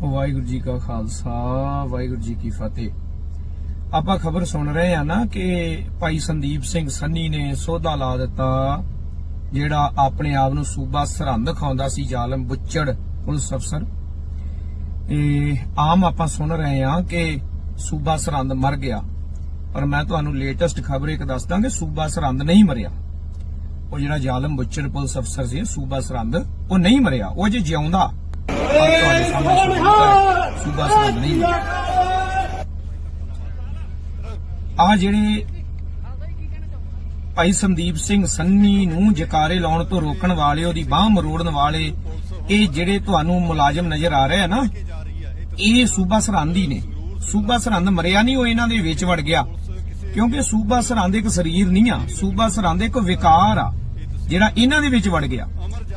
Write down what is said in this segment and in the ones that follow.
ਵਾਹਿਗੁਰੂ ਜੀ ਕਾ ਖਾਲਸਾ, ਵਾਹਿਗੁਰੂ ਜੀ ਕੀ ਫਤਿਹ। ਆਪਾਂ ਖਬਰ ਸੁਣ ਰਹੇ ਆ ਨਾ ਕਿ ਭਾਈ ਸੰਦੀਪ ਸਿੰਘ ਸੰਨੀ ਨੇ ਸੋਧਾ ਲਾ ਦਿੱਤਾ, ਜਿਹੜਾ ਆਪਣੇ ਆਪ ਨੂੰ ਸੂਬਾ ਸਰਹੰਦ ਖਾਉਂਦਾ ਸੀ, ਜ਼ਾਲਮ ਬੁੱਚੜ ਪੁਲਿਸ ਅਫਸਰ। ਇਹ ਆਮ ਆਪਾਂ ਸੁਣ ਰਹੇ ਆ ਕਿ ਸੂਬਾ ਸਰਹੰਦ ਮਰ ਗਿਆ। ਪਰ ਮੈਂ ਤੁਹਾਨੂੰ ਲੇਟੈਸਟ ਖਬਰ ਇੱਕ ਦੱਸਦਾ ਕਿ ਸੂਬਾ ਸਰਹੰਦ ਨਹੀਂ ਮਰਿਆ। ਉਹ ਜਿਹੜਾ ਜ਼ਾਲਮ ਬੁੱਚੜ ਪੁਲਿਸ ਅਫਸਰ ਸੀ, ਸੂਬਾ ਸਰਹੰਦ ਉਹ ਨਹੀਂ ਮਰਿਆ। ਉਹ ਜੇ ਜਿਉਂਦਾ ਸੂਬਾ ਸਰਹੰਦ ਨਹੀਂ ਮਰਿਆ ਆ ਜਿਹੜੇ ਭਾਈ ਸੰਦੀਪ ਸਿੰਘ ਸੰਨੀ ਨੂੰ ਜਕਾਰੇ ਲਾਉਣ ਤੋਂ ਰੋਕਣ ਵਾਲੇ, ਉਹਦੀ ਬਾਹ ਮਰੋੜਨ ਵਾਲੇ, ਇਹ ਜਿਹੜੇ ਤੁਹਾਨੂੰ ਮੁਲਾਜ਼ਮ ਨਜ਼ਰ ਆ ਰਹੇ ਆ ਨਾ, ਇਹ ਸੂਬਾ ਸਰਹੰਦ ਨੇ। ਸੂਬਾ ਸਰਹੰਦ ਮਰਿਆ ਨਹੀਂ, ਉਹ ਇਹਨਾਂ ਦੇ ਵਿੱਚ ਵੜ ਗਿਆ। ਕਿਉਂਕਿ ਸੂਬਾ ਸਰਹੰਦ ਇੱਕ ਸਰੀਰ ਨਹੀਂ ਆ, ਸੂਬਾ ਸਰਹੰਦ ਇੱਕ ਵਿਕਾਰ ਆ, ਜਿਹੜਾ ਇਹਨਾਂ ਦੇ ਵਿੱਚ ਵੜ ਗਿਆ।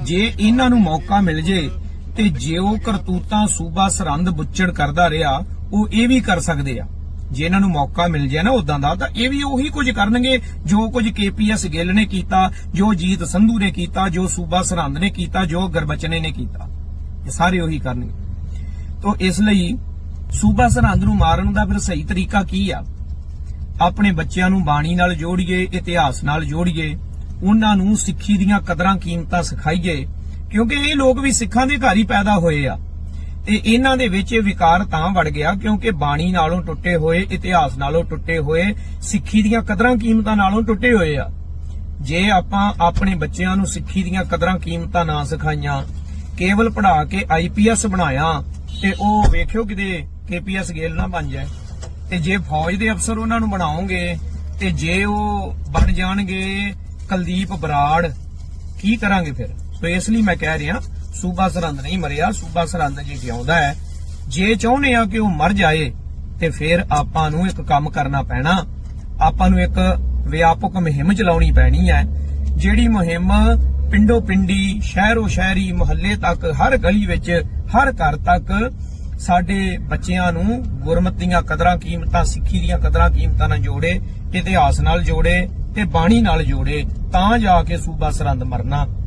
ਜੇ ਇਹਨਾਂ ਨੂੰ ਮੌਕਾ ਮਿਲ ਜੇ ਤੇ ਜੇ ਉਹ ਕਰਤੂਤਾਂ ਸੂਬਾ ਸਰਹੰਦ ਬੁੱਚੜ ਕਰਦਾ ਰਿਹਾ, ਉਹ ਇਹ ਵੀ ਕਰ ਸਕਦੇ ਆ। ਜੇ ਇਹਨਾਂ ਨੂੰ ਮੌਕਾ ਮਿਲ ਜਾਏ ਨਾ ਉਦਾਂ ਦਾ, ਤਾਂ ਇਹ ਵੀ ਉਹੀ ਕੁਝ ਕਰਨਗੇ ਜੋ ਕੁਝ ਕੇਪੀਐਸ ਗਿੱਲ ਨੇ ਕੀਤਾ, ਜੋ ਜੀਤ ਸੰਧੂ ਨੇ ਕੀਤਾ, ਜੋ ਸੂਬਾ ਸਰਹੰਦ ਨੇ ਕੀਤਾ, ਜੋ ਗਰਬਚਨੇ ਨੇ ਕੀਤਾ। ਇਹ ਸਾਰੇ ਉਹੀ ਕਰਨਗੇ। ਤੋਂ ਇਸ ਲਈ ਸੂਬਾ ਸਰਹੰਦ ਨੂੰ ਮਾਰਨ ਦਾ ਫਿਰ ਸਹੀ ਤਰੀਕਾ ਕੀ ਆ? ਆਪਣੇ ਬੱਚਿਆਂ ਨੂੰ ਬਾਣੀ ਨਾਲ ਜੋੜੀਏ, ਇਤਿਹਾਸ ਨਾਲ ਜੋੜੀਏ, ਉਹਨਾਂ ਨੂੰ ਸਿੱਖੀ ਦੀਆਂ ਕਦਰਾਂ ਕੀਮਤਾਂ ਸਿਖਾਈਏ ਕਿਉਂਕਿ ਇਹ ਲੋਕ ਵੀ ਸਿੱਖਾਂ ਦੇ ਘਰ ਹੀ ਪੈਦਾ ਹੋਏ ਆ। ਤੇ ਇਹਨਾਂ ਦੇ ਵਿੱਚ ਇਹ ਵਿਕਾਰ ਤਾਂ ਵੜ ਗਿਆ ਕਿਉਂਕਿ ਬਾਣੀ ਨਾਲੋਂ ਟੁੱਟੇ ਹੋਏ, ਇਤਿਹਾਸ ਨਾਲੋਂ ਟੁੱਟੇ ਹੋਏ, ਸਿੱਖੀ ਦੀਆਂ ਕਦਰਾਂ ਕੀਮਤਾਂ ਨਾਲੋਂ ਟੁੱਟੇ ਹੋਏ ਆ। ਜੇ ਆਪਾਂ ਆਪਣੇ ਬੱਚਿਆਂ ਨੂੰ ਸਿੱਖੀ ਦੀਆਂ ਕਦਰਾਂ ਕੀਮਤਾਂ ਨਾ ਸਿਖਾਈਆਂ, ਕੇਵਲ ਪੜਾ ਕੇ ਆਈਪੀਐਸ ਬਣਾਇਆ, ਤੇ ਉਹ ਵੇਖਿਓ ਕਿਤੇ ਕੇਪੀਐਸ ਗੇਲ ਨਾ ਬਣ ਜਾਏ। ਤੇ ਜੇ ਫੌਜ ਦੇ ਅਫਸਰ ਉਹਨਾਂ ਨੂੰ ਬਣਾਓਗੇ, ਤੇ ਜੇ ਉਹ ਬਣ ਜਾਣਗੇ ਕੁਲਦੀਪ ਬਰਾੜ, ਕੀ ਕਰਾਂਗੇ ਫਿਰ? ਸੋ ਇਸ ਲਈ ਮੈਂ ਕਹਿ ਰਿਹਾ, ਸੂਬਾ ਸਰਹੰਦ ਨਹੀਂ ਮਰਿਆ, ਸੂਬਾ ਸਰਹੰਦ ਜੀ ਜਿਉਂਦਾ ਹੈ। ਜੇ ਚਾਹੁੰਦੇ ਆ ਕਿ ਉਹ ਮਰ ਜਾਏ, ਤੇ ਫਿਰ ਆਪਾਂ ਨੂੰ ਇੱਕ ਕੰਮ ਕਰਨਾ ਪੈਣਾ। ਆਪਾਂ ਨੂੰ ਇੱਕ ਵਿਆਪਕ ਮੁਹਿੰਮ ਚਲਾਉਣੀ ਪੈਣੀ ਹੈ, ਜਿਹੜੀ ਮੁਹਿੰਮ ਪਿੰਡੋ ਪਿੰਡੀ, ਸ਼ਹਿਰੋ ਸ਼ਹਿਰੀ, ਮੁਹੱਲੇ ਤੱਕ, ਹਰ ਗਲੀ ਵਿੱਚ, ਹਰ ਘਰ ਤੱਕ ਸਾਡੇ ਬੱਚਿਆਂ ਨੂੰ ਗੁਰਮਤਿ ਦੀਆਂ ਕਦਰਾਂ ਕੀਮਤਾਂ, ਸਿੱਖੀ ਦੀਆਂ ਕਦਰਾਂ ਕੀਮਤਾਂ ਨਾਲ ਜੋੜੇ, ਇਤਿਹਾਸ ਨਾਲ ਜੋੜੇ ਤੇ ਬਾਣੀ ਨਾਲ ਜੋੜੇ, ਤਾਂ ਜਾ ਕੇ ਸੂਬਾ ਸਰਹੰਦ ਮਰਨਾ।